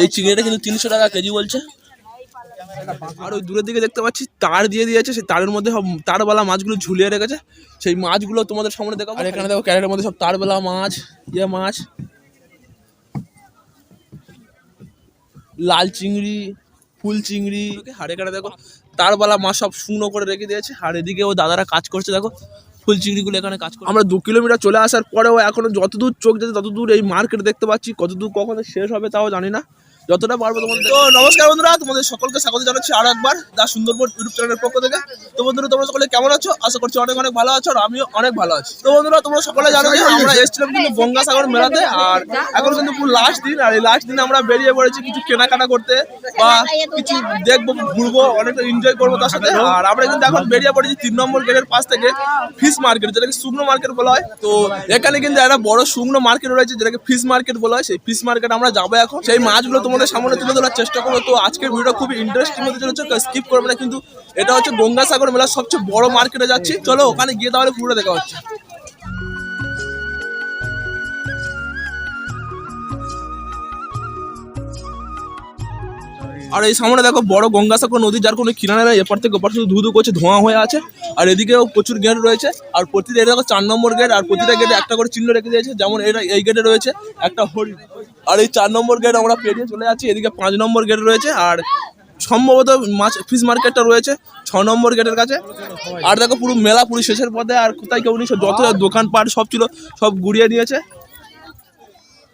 এই চিংড়িটা কিন্তু তিনশো টাকা কেজি বলছে। আর ওই দূরের দিকে দেখতে পাচ্ছি তার দিয়ে দিয়েছে সেই তারের মধ্যে সব তারবালা মাছগুলো ঝুলিয়ে রেখেছে। সেই মাছগুলো তোমাদের সামনে দেখাবো। আর এখানে দেখো ক্যারেটের মধ্যে সব তারবেলা মাছ ইয়ে মাছ। লাল চিংড়ি ফুল চিংড়ি। আর এখানে দেখো তারবালা মাছ সব শুকনো করে রেখে দিয়েছে। আর এদিকে ও দাদারা কাজ করছে দেখো। ফুল চিংড়িগুলো এখানে কাজ করে। আমরা দু কিলোমিটার চলে আসার পরেও এখনও যতদূর চোখ যাচ্ছে, ততদূর এই মার্কেট দেখতে পাচ্ছি, কতদূর কখন শেষ হবে তাও জানি না। যতটা পারব তোমাদের তো নমস্কার বন্ধুরা, তোমাদের সকলকে স্বাগত জানাচ্ছি আর একবার দা সুন্দরবন ইউটিউব চ্যানেলের পক্ষ থেকে। তো বন্ধুরা, তোমরা সকলে কেমন আছো? আশা করছি অনেক অনেক ভালো আছো আর আমিও অনেক ভালো আছি। তো বন্ধুরা, তোমরা সকলে জানো যে আমরা এসেছিলাম কিন্তু গঙ্গাসাগর মেলাতে আর এখন কিন্তু পুরো লাস্ট দিন আর এই লাস্ট দিন আমরা বেরিয়ে পড়েছি কিছু কেনাকাটা করতে বা কিছু দেখব, ঘুরবো, অনেকটা এনজয় করব তার সাথে। আর আমরা কিন্তু এখন বেরিয়ে পড়েছি তিন নম্বর গেটের পাশ থেকে ফিশ মার্কেট যেটাকে শুকনো মার্কেট বলা হয়। তো এখানে কিন্তু একটা বড় শুকনো মার্কেট রয়েছে, যেটাকে ফিশ মার্কেট বলা হয়। সেই ফিশ মার্কেট আমরা যাব এখন। সেই মাছগুলো তোমাদের সামনে তুলে ধরার চেষ্টা করব। তো আজকের ভিডিওটা খুবই ইন্টারেস্টিং হতে চলেছে স্কিপ করবে না। কিন্তু এটা হচ্ছে গঙ্গাসাগর মেলার সবচেয়ে বড় মার্কেটে যাচ্ছি। চলো ওখানে গিয়ে তাহলে পুরো দেখা হচ্ছে। আর এই সামনে দেখো বড় গঙ্গাসাগর নদী, যার কোনো কিনারা নেই। এপার থেকে ওপার শুধু ধুধু করছে, ধোঁয়া হয়ে আছে। আর এদিকেও প্রচুর গেট রয়েছে। আর প্রতিটা এটা দেখো চার নম্বর গেট আর প্রতিটা গেটে একটা করে চিহ্ন রেখে দিয়েছে। যেমন এটা এই গেটে রয়েছে একটা হরিণ আর এই চার নম্বর গেট আমরা পেরিয়ে চলে যাচ্ছি। এদিকে পাঁচ নম্বর গেট রয়েছে। আর সম্ভবত মাছ ফিশ মার্কেটটা রয়েছে ছ নম্বর গেটের কাছে। আর দেখো পুরো মেলা পুরো শেষের পথে। আর কোথায় কেউ নেই যত দোকানপাট সব ছিল, সব গুড়িয়ে নিয়েছে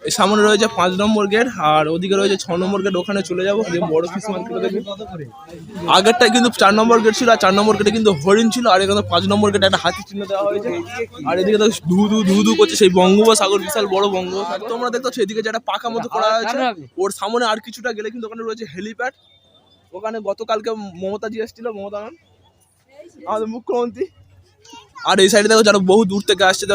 সামনে রয়েছে পাঁচ নম্বর গেট আর ওদিকে রয়েছে ছ নম্বর গেট ওখানে চলে যাব। বড় ফিস মার্কেট দেখব আগেরটা কিন্তু চার নম্বর গেট ছিল আর চার নম্বর গেটে কিন্তু হরিণ ছিল আর এখানে পাঁচ নম্বর গেটে একটা হাতি চিহ্ন দেওয়া হয়েছে। আর এদিকে তো ধু ধু ধু ধু করছে সেই বঙ্গোপসাগর বিশাল বড় বঙ্গোপসাগর। তোমরা দেখতো সেদিকে যেটা পাকা মতো করা হয়েছে ওর সামনে আর কিছুটা গেলে কিন্তু ওখানে রয়েছে হেলিপ্যাড। ওখানে গতকালকে মমতাজি এসেছিল মমতা ম্যাম। আমাদের মুখ্যমন্ত্রী। আর এই সাইডে দেখো যারা বহু দূর থেকে আসছে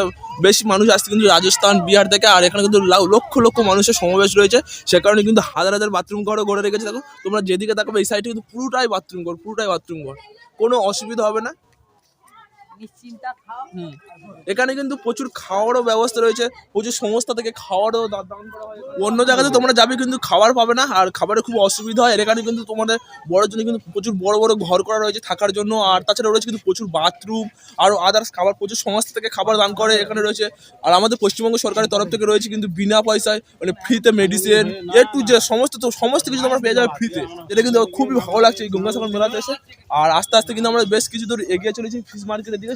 বেশি মানুষ আসছে কিন্তু রাজস্থান, বিহার থেকে, আর এখানে কিন্তু লক্ষ লক্ষ মানুষের সমাবেশ রয়েছে। সে কারণে কিন্তু হাজার হাজার বাথরুম ঘরও গড়ে রেখেছে। দেখো, তোমরা যেদিকে দেখো এই সাইডে কিন্তু পুরোটাই বাথরুম ঘর, পুরোটাই বাথরুম ঘর। কোনো অসুবিধা হবে না। এখানে কিন্তু প্রচুর খাওয়ারও ব্যবস্থা রয়েছে। প্রচুর সংস্থা থেকে খাওয়ারও দান করা হয়। অন্য জায়গাতে তোমরা যাবে কিন্তু খাবার পাবে না। আর খাবারের খুব অসুবিধা হয়। এখানে কিন্তু তোমাদের বড় জন্য কিন্তু প্রচুর বড় বড় ঘর করা রয়েছে থাকার জন্য। আর তাছাড়া রয়েছে কিন্তু প্রচুর বাথরুম আর আদার্স খাবার। প্রচুর সংস্থা থেকে খাবার দান করে এখানে রয়েছে। আর আমাদের পশ্চিমবঙ্গ সরকারের তরফ থেকে রয়েছে কিন্তু বিনা পয়সায় মানে ফ্রিতে মেডিসিন এ টু যে সমস্ত তো সমস্ত কিছু তোমরা পেয়ে যাবে ফ্রিতে এটা কিন্তু খুবই ভালো লাগছে এই গঙ্গাসাগর মেলাতে এসে। আর আস্তে আস্তে কিন্তু আমরা বেশ কিছু দূর এগিয়ে চলেছি। ফিশ মার্কেটের দিকে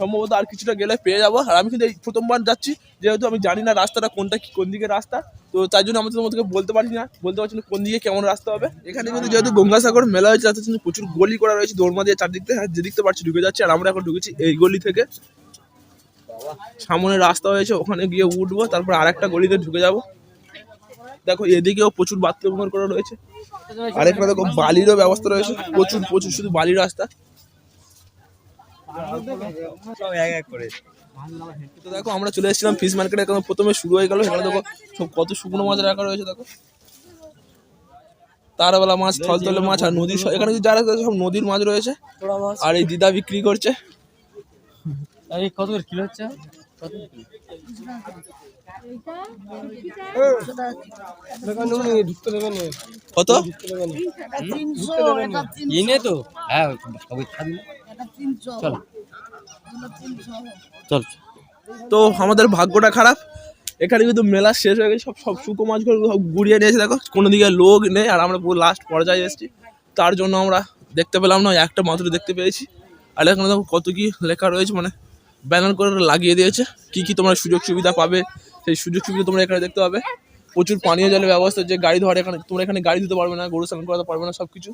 সম্ভবত আর কিছুটা গেলে পেয়ে যাব। আর আমি কিন্তু এই প্রথমবার যাচ্ছি, যেহেতু আমি জানি না রাস্তাটা কোনটা, কি কোন দিকে রাস্তা। তো তাই জন্য আমি তোমাদেরকে বলতে পারছি না, বলতে পারছি না কোন দিকে কেমন রাস্তা হবে। এখানে কিন্তু যেহেতু গঙ্গাসাগর মেলা হয়েছে, তাতে কিন্তু প্রচুর গলি করা রয়েছে দৌড়মা দিয়ে চারদিক থেকে আর যেদিক থেকে পারছি ঢুকে যাচ্ছে। আর আমরা এখন ঢুকেছি এই গলি থেকে। সামনে রাস্তা হয়েছে, ওখানে গিয়ে উঠবো, তারপর আর একটা গলিতে ঢুকে যাব। দেখো, এদিকেও প্রচুর বাথরুম করা রয়েছে। আর এখানে দেখো, বালিরও ব্যবস্থা রয়েছে। প্রচুর প্রচুর, শুধু বালির রাস্তা। তো দেখো আমরা চলে এসেছিলাম ফিশ মার্কেটে এখন প্রথমে শুরু হয়ে গেল। এখানে দেখো সব কত শুকনো মাছ রাখা রয়েছে দেখো। তারবেলা মাছ থলতলে মাছ আর নদীর এখানে যারা সব নদীর মাছ রয়েছে। আর এই দিদা বিক্রি করছে। কত করে কিলো হচ্ছে? কত? কত ইনে তো। হ্যাঁ সবই খাবি। চল। চল। তো আমাদের ভাগ্যটা খারাপ। এখানে কিন্তু মেলা শেষ হয়ে গেছে সব সব শুকো মাছগুলো সব গুড়িয়ে নিয়েছে দেখো। কোনো দিকে লোক নেই আর আমরা পুরো লাস্ট পর্যায়ে এসেছি। তার জন্য আমরা দেখতে পেলাম না একটা মাত্র দেখতে পেয়েছি। আর এখানে দেখো কত কি লেখা রয়েছে মানে ব্যানার করে লাগিয়ে দিয়েছে। কি কি তোমরা সুযোগ সুবিধা পাবে সেই সুযোগ সুবিধা তোমরা এখানে দেখতে পাবে। প্রচুর পানীয় জলের ব্যবস্থা যে গাড়ি ধরে এখানে তোমরা এখানে গাড়ি দিতে পারবে না গরু স্নান করাতে পারবে না সব কিছু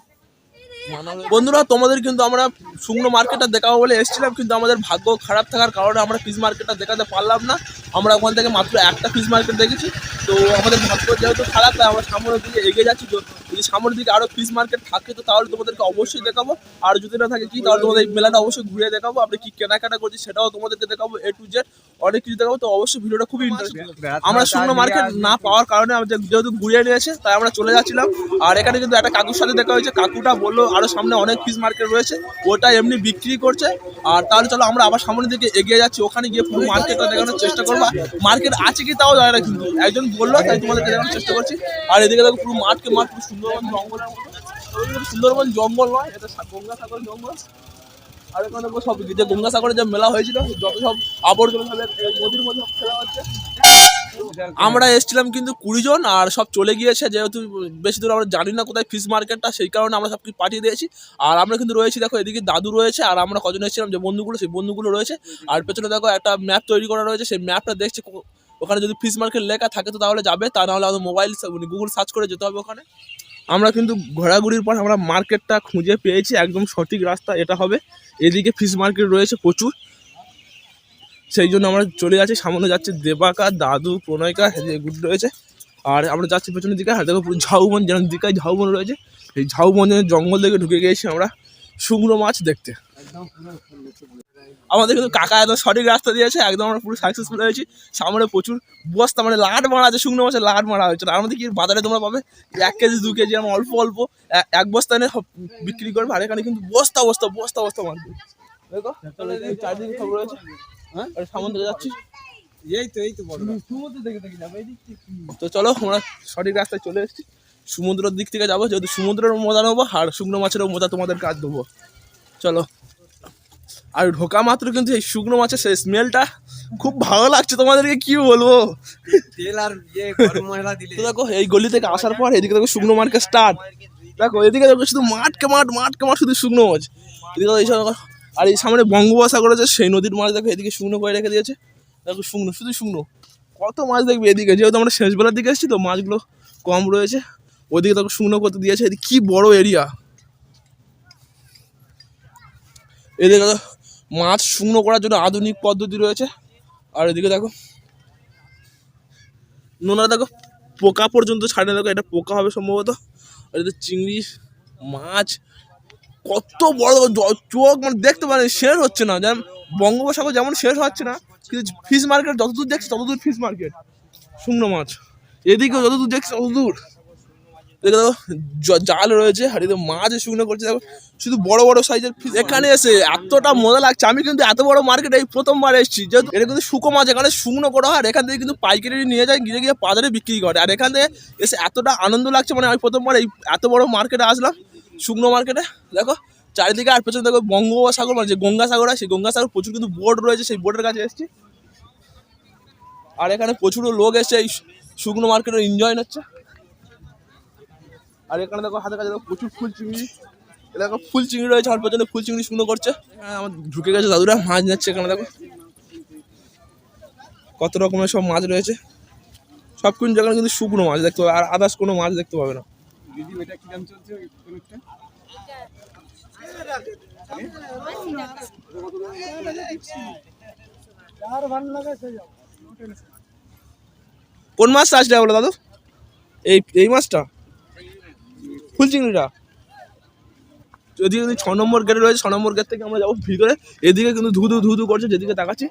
বন্ধুরা, তোমাদের কিন্তু আমরা শুকনো মার্কেটটা দেখাবো বলে এসেছিলাম, কিন্তু আমাদের ভাগ্য খারাপ থাকার কারণে আমরা ফিজ মার্কেটটা দেখাতে পারলাম না। আমরা ওখান থেকে মাত্র একটা ফিস মার্কেট দেখেছি। তো আমাদের ভাগ্য যেহেতু খারাপ তাই আমরা সামনের দিকে এগিয়ে যাচ্ছি। তো যদি সামনের দিকে আরও ফিস মার্কেট থাকে তো তাহলে তোমাদেরকে অবশ্যই দেখাবো। আর যদি না থাকে কি তাহলে তোমাদের এই মেলাটা অবশ্যই ঘুরে দেখাবো। আমরা কি কেনাকাটা করছি সেটাও তোমাদেরকে দেখাবো এ টু জেড অনেক কিছু দেখাবো। তো অবশ্যই ভিডিওটা খুবই ইন্টারেস্টিং আমরা শুকনো মার্কেট না পাওয়ার কারণে আমাদের যেহেতু ঘুরিয়ে নিয়েছে তাই আমরা চলে যাচ্ছিলাম। আর এখানে কিন্তু একটা কাকুর সাথে দেখা হয়েছে। কাকুটা বলল আরও সামনে অনেক ফিস মার্কেট রয়েছে। ওটা এমনি বিক্রি করছে। আর তাহলে চলো আমরা আবার সামনের দিকে এগিয়ে যাচ্ছি। ওখানে গিয়ে পুরো মার্কেটটা দেখানোর চেষ্টা করব। মার্কেট আছে কি তাও জানে না, কিন্তু একজন বলল, তাই তোমাদেরকে জানার চেষ্টা করছি। আর এদিকে দেখো পুরো মাঠকে মাঠ, পুরো সুন্দরবন জঙ্গল সুন্দরবন জঙ্গল নয়, এটা গঙ্গা সাগর জঙ্গল। আর এখানে সব যে গঙ্গা গঙ্গাসাগরে যে মেলা হয়েছিল, যত সব আবর্জনা সব নদীর মধ্যে খেলা হচ্ছে। আমরা এসেছিলাম কিন্তু কুড়ি জন আর সব চলে গিয়েছে, যেহেতু বেশি দূর আমরা জানি না কোথায় ফিশ মার্কেটটা সেই কারণে আমরা সব কিছু পাঠিয়ে দিয়েছি। আর আমরা কিন্তু রয়েছি, দেখো এদিকে দাদু রয়েছে, আর আমরা কজন এসেছিলাম, যে বন্ধুগুলো, সেই বন্ধুগুলো রয়েছে। আর পেছনে দেখো একটা ম্যাপ তৈরি করা রয়েছে, সেই ম্যাপটা দেখছে ওখানে যদি ফিশ মার্কেট লেখা থাকে তো তাহলে যাবে, তা নাহলে আমাদের মোবাইল গুগল সার্চ করে যেতে হবে ওখানে। আমরা কিন্তু ঘোরাঘুরির পর আমরা মার্কেটটা খুঁজে পেয়েছি, একদম সঠিক রাস্তা এটা হবে। এদিকে ফিশ মার্কেট রয়েছে প্রচুর। সেই জন্য আমরা চলে যাচ্ছি। সামনে যাচ্ছে দেবাকা, দাদু, প্রণয়কা গুড রয়েছে। আর আমরা যাচ্ছি পেছনের দিকে, আর দেখো পুরো ঝাউবন যেন দিকায় ঝাউবন রয়েছে। এই ঝাউবনের জঙ্গল থেকে ঢুকে গিয়েছি আমরা শুকনো মাছ দেখতে। আমাদের কিন্তু কাকা একদম সঠিক রাস্তা দিয়েছে, একদম আমরা পুরো সাকসেসফুল হয়েছি। সামনে প্রচুর বস্তা মানে লাট মারা আছে, শুকনো মাছের লাট মারা হয়েছে। আর আমাদের কি বাজারে তোমরা পাবে? এক কেজি, দু কেজি আমার অল্প অল্প এক বস্তা এনে বিক্রি করবে। আর কিন্তু বস্তা বস্তা বস্তা বস্তা মাছ। দেখো, চারদিকে সব রয়েছে। হ্যাঁ? আর সামনে যাচ্ছি এই তো এই তো বড় তো চলো আমরা সঠিক রাস্তায় চলে এসেছি। সমুদ্রের দিক থেকে যাব যেহেতু সমুদ্রের মজা নেব আর শুকনো মাছেরও মজা তোমাদের কাজ দেবো। চলো। আর ঢোকা মাত্র কিন্তু এই শুকনো মাছের সেই স্মেলটা খুব ভালো লাগছে তোমাদেরকে কি বলব? তেল আর ইয়ে গরম তো দেখো এই গলি থেকে আসার পর এদিকে দেখো শুকনো মার্কেট স্টার্ট দেখো এদিকে দেখো শুধু মাঠকে মাঠ মাঠকে মাঠ শুধু শুকনো মাছ। এদিকে এইসব আর এই সামনে বঙ্গোপসাগর আছে, সেই নদীর মাছ দেখো, এদিকে শুকনো করে রেখে দিয়েছে। দেখো শুকনো, শুধু শুকনো। কত মাছ দেখবে এদিকে? যেহেতু আমরা শেষ বেলার দিকে এসেছি, তো মাছগুলো কম রয়েছে। ওদিকে দেখো শুকনো করতে দিয়েছে, এদিকে কি বড় এরিয়া এদিকে মাছ শুকনো করার জন্য আধুনিক পদ্ধতি রয়েছে। আর এদিকে দেখো, নোনা দেখো, পোকা পর্যন্ত ছাড়ে দেখো, এটা পোকা হবে সম্ভবত। আর চিংড়ি, মাছ কত বড় চোখ মানে দেখতে পারে শেষ হচ্ছে না। যেমন বঙ্গোপসাগর যেমন শেষ হচ্ছে না, কিন্তু ফিশ মার্কেট যতদূর দেখছি ততদূর ফিশ মার্কেট শুকনো মাছ। এদিকেও যতদূর দেখছি ততদূর। দেখো জাল রয়েছে, আর এদিকে মাছ শুকনো করছে। দেখো, শুধু বড় বড় সাইজের ফিশ এখানে এসে এতটা মজা লাগছে। আমি কিন্তু এত বড় মার্কেট এই প্রথমবার এসেছি। যেহেতু এটা কিন্তু শুকো মাছ, এখানে শুকনো করা হয়, আর এখান থেকে কিন্তু পাইকারি নিয়ে যায়, গিয়ে গিয়ে বাজারে বিক্রি করে। আর এখান থেকে এসে এতটা আনন্দ লাগছে মানে আমি প্রথমবার এই এত বড় মার্কেটে আসলাম। শুকনো মার্কেটে দেখো, চারিদিকে আর পেছনে দেখো বঙ্গোপসাগর মানে যে গঙ্গাসাগর আছে, সেই গঙ্গাসাগর প্রচুর কিন্তু বোর্ড রয়েছে, সেই বোটের কাছে এসেছি। আর এখানে প্রচুর লোক এসছে, এই শুকনো মার্কেটে এনজয় হচ্ছে আর এখানে দেখো হাতে কাছে দেখো প্রচুর ফুল চিংড়ি। দেখো, ফুল চিংড়ি রয়েছে আর পেছনে ফুল চিংড়ি শুকনো করছে। হ্যাঁ আমার ঢুকে গেছে দাদুরা, মাছ নিচ্ছে এখানে, দেখো। কত রকমের সব মাছ রয়েছে। সব কিন্তু জায়গায় কিন্তু শুকনো মাছ দেখতে পাবে, আর আদার্স কোনো মাছ দেখতে পাবে না। দিদি এটা কি দাম চলছে কোনটা কোন মাছটা আসলে বলো দাদু? এই এই মাছটা? ফুল চিংড়িটা? যদি যদি ছ নম্বর গেটে রয়েছে ছ নম্বর গেট থেকে আমরা যাব ভিতরে। এদিকে কিন্তু ধুধু ধুধু করছে যেদিকে তাকাচ্ছি।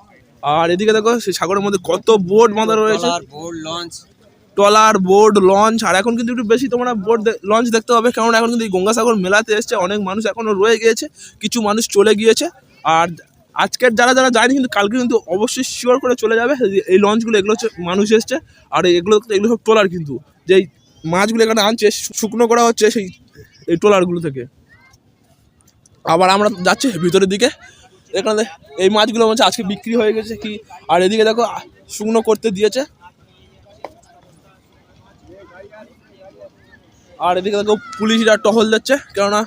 আর এদিকে দেখো সেই সাগরের মধ্যে কত বোট বাঁধা রয়েছে। Board launch trawler board launch, আর এখন কিন্তু একটু বেশি তোমরা বোর্ড লঞ্চ দেখতে পাবে। কারণ এখন কিন্তু এই গঙ্গাসাগর মেলাতে এসছে, অনেক মানুষ এখনও রয়ে গিয়েছে, কিছু মানুষ চলে গিয়েছে। আর আজকের যারা যারা যায়নি কিন্তু কালকে কিন্তু অবশ্যই শিওর করে চলে যাবে এই- লঞ্চগুলো এগুলো হচ্ছে মানুষ এসছে, আর এগুলো এগুলো সব ট্রলার কিন্তু। যেই মাছগুলো এখানে আনছে শুকনো করা হচ্ছে সেই, এই ট্রলারগুলো থেকে। আবার আমরা যাচ্ছি ভিতরের দিকে। এখানে এই মাছগুলো হচ্ছে আজকে বিক্রি হয়ে গেছে কি, আর এদিকে দেখো, শুকনো করতে দিয়েছে। আর এদিকে দেখো পুলিশরা টহল দিচ্ছে, কেননা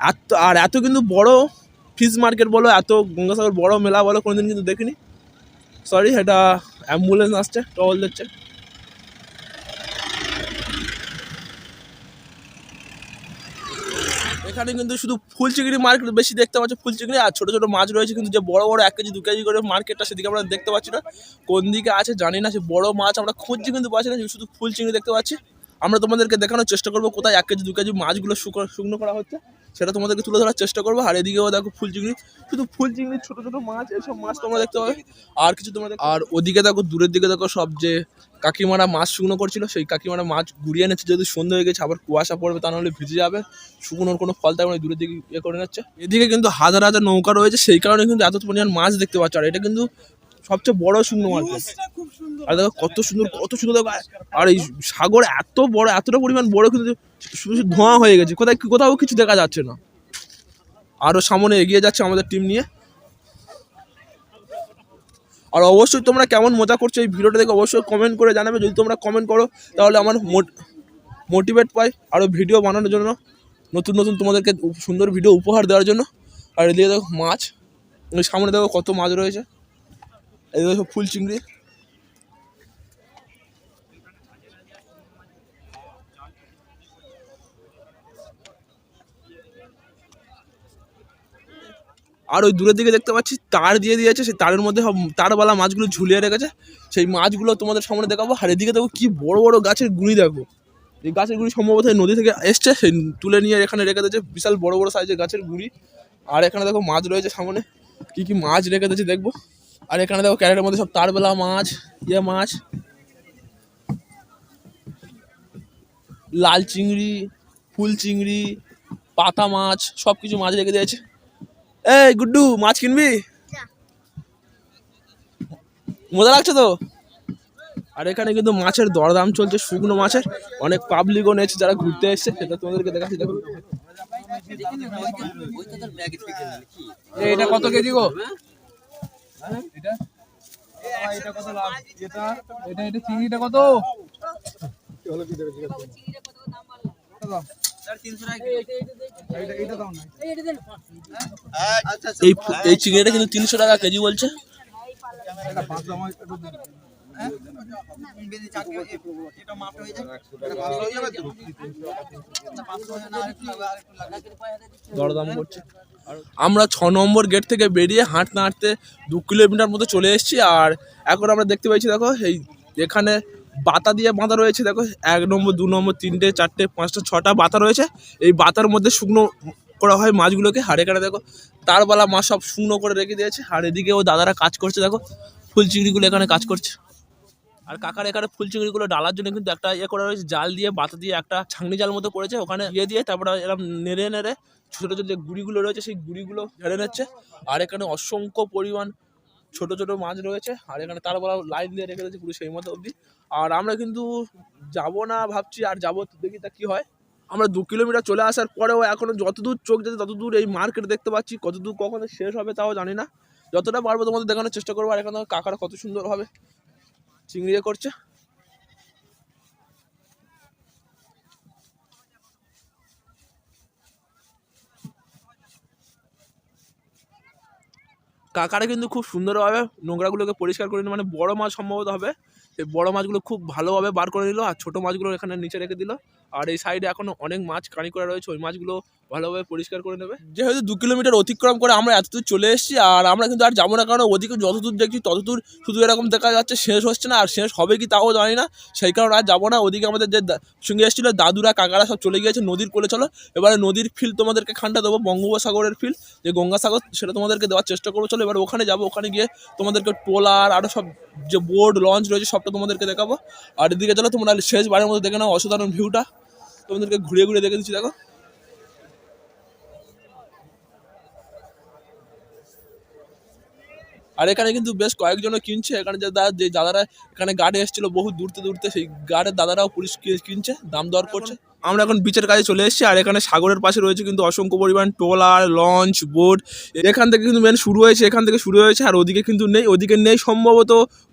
এত আর এত কিন্তু বড় ফিশ মার্কেট বলো, এত গঙ্গাসাগর বড় মেলা বলো, কোনোদিন কিন্তু দেখিনি। সরি এটা অ্যাম্বুলেন্স আসছে, টহল দিচ্ছে। এখানে কিন্তু শুধু ফুল চিংড়ি মার্কেট বেশি দেখতে পাচ্ছি ফুল চিংড়ি আর ছোটো ছোটো মাছ রয়েছে কিন্তু যে বড় বড় এক কেজি, দু কেজি করে মার্কেটটা সেদিকে আমরা দেখতে পাচ্ছি না। কোন দিকে আছে জানি না, সে বড় মাছ আমরা খুঁজছি কিন্তু পাচ্ছি না, শুধু ফুল চিংড়ি দেখতে পাচ্ছি। আমরা তোমাদেরকে দেখানোর চেষ্টা করব কোথায় এক কেজি, দু কেজি মাছগুলো শুকনো করা হচ্ছে। সেটা তোমাদেরকে তুলে ধরার চেষ্টা করব। আর এদিকেও দেখো ফুল চিংড়ি। শুধু ফুল চিংড়ি, ছোট ছোট মাছ, এসব মাছ তোমরা দেখতে পাবে। আর কিছু তোমরা আর ওদিকে দেখো, দূরের দিকে দেখো সব যে কাকিমারা মাছ শুকনো করছিল, সেই কাকিমারা মাছ ঘুরিয়ে এনেছে। যদি সন্ধ্যে হয়ে গেছে, আবার কুয়াশা পড়বে, তা নাহলে ভিজে যাবে। শুকনোর কোনো ফল থাকবে না দূরের দিকে ইয়ে করে নিচ্ছে। এদিকে কিন্তু হাজার হাজার নৌকা রয়েছে। সেই কারণে কিন্তু এত পরিমাণ মাছ দেখতে পাচ্ছ। আর এটা কিন্তু সবচেয়ে বড় শুকনো মার্কেট আর দেখো কত সুন্দর কত সুন্দর দেখো আর এই সাগর এত বড় এতটা পরিমাণ বড় কিন্তু শুধু ধোঁয়া হয়ে গেছে। কোথায় কোথাও কিছু দেখা যাচ্ছে না। আরও সামনে এগিয়ে যাচ্ছে আমাদের টিম নিয়ে। আর অবশ্যই তোমরা কেমন মজা করছ এই ভিডিওটা দেখে অবশ্যই কমেন্ট করে জানাবে। যদি তোমরা কমেন্ট করো তাহলে আমার মোটিভেট পাই আরও ভিডিও বানানোর জন্য নতুন নতুন তোমাদেরকে সুন্দর ভিডিও উপহার দেওয়ার জন্য। আর এদিকে দেখো মাছ সামনে দেখো কত মাছ রয়েছে। এদিকে দেখো ফুল চিংড়ি। আর ওই দূরের দিকে দেখতে পাচ্ছি, তার দিয়ে দিয়েছে, সেই তারের মধ্যে সব তারবালা মাছগুলো ঝুলিয়ে রেখেছে। সেই মাছগুলো তোমাদের সামনে দেখাবো। আর এদিকে দেখো কি বড় বড় গাছের গুঁড়ি দেখো। এই গাছের গুঁড়ি সম্ভবত নদী থেকে এসছে, সেই তুলে নিয়ে এখানে রেখে দিয়েছে। বিশাল বড় বড় সাইজের গাছের গুঁড়ি। আর এখানে দেখো মাছ রয়েছে সামনে। কি কি মাছ রেখে দিয়েছে দেখব। আর এখানে দেখো ক্যারেটের মধ্যে সব তারবেলা মাছ ইয়ে মাছ। লাল চিংড়ি ফুল চিংড়ি পাতা মাছ সব কিছু মাছ রেখে দিয়েছে। এই গুড্ডু মাছ কিনবি? মজা লাগছে তো? আর এখানে কিন্তু মাছের দরদাম চলছে শুকনো মাছের। অনেক পাবলিকও নেছে যারা ঘুরতে এসছে সেটা তোমাদেরকে দেখাচ্ছি দেখো। এটা কত কেজি গো? এটা? কত লাভ? এটা? এটা এটা চিংড়িটা কত? এইটা এইটা দাও না। এই এই চিংড়িটা কিন্তু তিনশো টাকা কেজি বলছে। এটা দরদাম করছে। আমরা ছ নম্বর গেট থেকে বেরিয়ে হাঁটতে হাঁটতে দু কিলোমিটার মতো চলে এসেছি আর এখন আমরা দেখতে পাচ্ছি দেখো এই এখানে বাতা দিয়ে বাঁধা রয়েছে দেখো এক নম্বর দু নম্বর তিনটে চারটে পাঁচটা ছটা বাতা রয়েছে। এই বাতার মধ্যে শুকনো করা হয় মাছগুলোকে আর এখানে দেখো তারবালা মাছ সব শুকনো করে রেখে দিয়েছে আর এদিকেও দাদারা কাজ করছে দেখো ফুল চিংড়িগুলো এখানে কাজ করছে। আর কাকার এখানে ফুল চিংড়িগুলো ডালার জন্য কিন্তু একটা ইয়ে করা রয়েছে, জাল দিয়ে, বাতা দিয়ে একটা ছাংনি জাল মতো করেছে ওখানে ইয়ে দিয়ে তারপরে এরকম নেড়ে নেড়ে ছোটো ছোটো যে গুড়িগুলো রয়েছে, সেই গুড়িগুলো ঝেড়ে নিচ্ছে। আর এখানে অসংখ্য পরিমাণ ছোট ছোট মাছ রয়েছে, আর এখানে তার বলা লাইন দিয়ে রেখে দিয়েছে পুরো সেই মতো অবধি। আর আমরা কিন্তু যাব না ভাবছি, আর যাব দেখি তা কি হয়। আমরা দু কিলোমিটার চলে আসার পরেও এখনও যতদূর চোখ যেতে ততদূর এই মার্কেট দেখতে পাচ্ছি, কতদূর কখন শেষ হবে তাও জানি না। যতটা পারব তোমাদের দেখানোর চেষ্টা করব, আর এখানে কাকারা কত সুন্দরভাবে চিংড়ি করছে? কাকারা কিন্তু খুব সুন্দরভাবে নোংরাগুলোকে পরিষ্কার করে নিল। মানে বড় মাছ সম্ভবত হবে। এই বড় মাছগুলো খুব ভালোভাবে বার করে নিল আর ছোটো মাছগুলো এখানে নিচে রেখে দিল। আর এই সাইডে এখনও অনেক মাছ কানি করা রয়েছে, ওই মাছগুলো ভালোভাবে পরিষ্কার করে নেবে। যেহেতু দু কিলোমিটার অতিক্রম করে আমরা এতদূর চলে এসেছি, আর আমরা কিন্তু আর যাব না, কারণ ওদিকে যতদূর দেখছি ততদূর শুধু এরকম দেখা যাচ্ছে শেষ হচ্ছে না, আর শেষ হবে কি তাও জানি না। সেই কারণে আর যাব না, ওদিকে আমাদের যে সঙ্গে এসেছিল দাদুরা, কাকারা সব চলে গিয়েছে নদীর কোলে, চলো। এবারে নদীর ফিল তোমাদেরকে খানটা দেবো, বঙ্গোপসাগরের ফিল যে গঙ্গাসাগর, সেটা তোমাদেরকে দেওয়ার চেষ্টা করব, চলো। এবার ওখানে যাব, ওখানে গিয়ে তোমাদেরকে ট্রলার আরও সব যে বোর্ড লঞ্চ রয়েছে, সবটা তোমাদেরকে দেখাবো। আর এদিকে চলো, তোমরা শেষ বারের মধ্যে দেখে নাও অসাধারণ ভিউটা তোমাদেরকে ঘুরে ঘুরে দেখে দিচ্ছি দেখো। আর এখানে কিন্তু বেশ কয়েকজনও কিনছে। এখানে যে দাদা যে দাদারা এখানে গাড়ি এসেছিল বহু দূরতে দূরতে সেই গাড়ির দাদারাও পুলিশ কিনছে দাম দর করছে। আমরা এখন বিচের কাছে চলে এসেছি আর এখানে সাগরের পাশে রয়েছে কিন্তু অসংখ্য পরিমাণ ট্রলার লঞ্চ বোট এখান থেকে কিন্তু মেন শুরু হয়েছে, এখান থেকে শুরু হয়েছে আর ওদিকে কিন্তু নেই, ওদিকে নেই সম্ভবত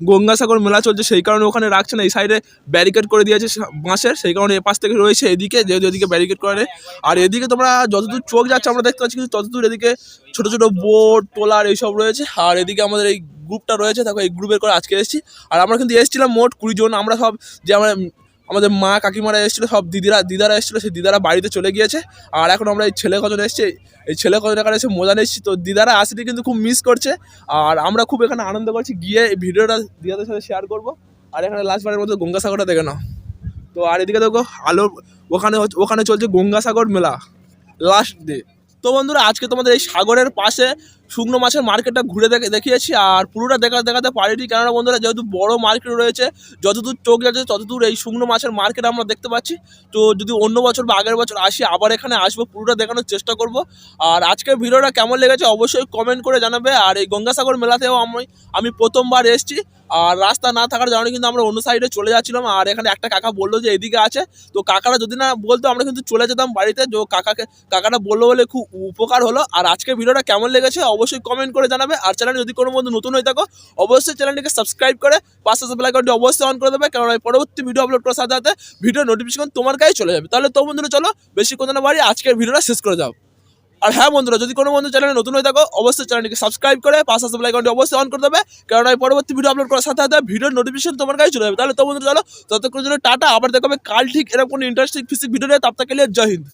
গঙ্গাসাগর মেলা চলছে। সেই কারণে ওখানে রাখছে না, এই সাইডে ব্যারিকেড করে দিয়েছে বাঁশের। সেই কারণে এপাশ থেকে রয়েছে এদিকে, যেহেতু এদিকে ব্যারিকেড করে। আর এদিকে তোমরা যতদূর চোখ যাচ্ছে আমরা দেখতে পাচ্ছি কিন্তু ততদূর এদিকে ছোট ছোট বোট ট্রলার এইসব রয়েছে। আর এদিকে আমাদের এই গ্রুপটা রয়েছে, দেখো এই গ্রুপের করে আজকে এসেছি। আর আমরা কিন্তু এসেছিলাম মোট কুড়ি জন। আমরা সব যে আমরা আমাদের মা কাকিমারা এসেছিল, সব দিদিরা, দিদারা এসেছিল, সেই দিদারা বাড়িতে চলে গিয়েছে। আর এখন আমরা এই ছেলে কজন এসছে, এই ছেলে কজন এখানে এসে মজা নিচ্ছি, তো দিদারা আসলে কিন্তু খুব মিস করছে। আর আমরা খুব এখানে আনন্দ করছি, গিয়ে এই ভিডিওটা দিদাদের সাথে শেয়ার করব। আর এখানে লাস্ট বারের মতো গঙ্গাসাগরটা দেখে নাও। তো আর এদিকে দেখো, আলো, ওখানে ওখানে চলছে গঙ্গাসাগর মেলা লাস্ট ডে তো বন্ধুরা, আজকে তোমাদের এই সাগরের পাশে শুকনো মাছের মার্কেটটা ঘুরে দেখে, দেখিয়েছি। আর পুরোটা দেখা, দেখাতে পারিনি। কেননা বন্ধুরা, যেহেতু বড় মার্কেট রয়েছে, যতদূর চোখ যাচ্ছে, ততদূর এই শুকনো মাছের মার্কেট আমরা দেখতে পাচ্ছি। তো যদি অন্য বছর বা আগের বছর আসি, আবার এখানে আসব, পুরোটা দেখানোর চেষ্টা করব। আর আজকের ভিডিওটা কেমন লেগেছে, অবশ্যই কমেন্ট করে জানাবে। আর এই গঙ্গাসাগর মেলাতেও আমি আমি প্রথমবার এসেছি। আর রাস্তা না থাকার কারণে কিন্তু আমরা অন্য সাইডে চলে যাচ্ছিলাম। আর এখানে একটা কাকা বলল যে, এদিকে আছে। তো কাকারা যদি না বলতো, আমরা কিন্তু চলে যেতাম বাড়িতে। তো কাকাকে, কাকাটা বলল বলে খুব উপকার হলো। আর আজকের ভিডিওটা কেমন লেগেছে, অবশ্যই কমেন্ট করে জানাবে। আর চ্যানেল যদি কোনো বন্ধু নতুন হয়ে থাকো, অবশ্যই চ্যানেলটিকে সাবস্ক্রাইব করে, পাশে বেল আইকনটি অবশ্যই অন করে দেবে। কারণ এই পরবর্তী ভিডিও আপলোড করার সাথে সাথে ভিডিও নোটিফিকেশন তোমার কাছে চলে যাবে। তাহলে তো বন্ধুরা চলো, বেশি কথা না বাড়ি আজকের ভিডিওটা শেষ করে যাও। আর হ্যাঁ বন্ধুরা, যদি কোনো বন্ধু চ্যানেলে নতুন হয়ে থাকো, অবশ্যই চ্যানেলটিকে সাবস্ক্রাইব করে, পাশে বেল আইকনটি অবশ্যই অন করে দেবে। কারণ এই পরবর্তী ভিডিও আপলোড করার সাথে সাথে ভিডিওর নোটিফিকেশন তোমার কাছে চলে যাবে। তাহলে তো বন্ধুরা চলো ততক্ষণ জন্য টাটা। আবার দেখাবে কাল ঠিক এরকম কোনো ইন্টারেস্টিং ফিজিক ভিডিও নিয়ে। তাপ তাকে জয় হিন্দ।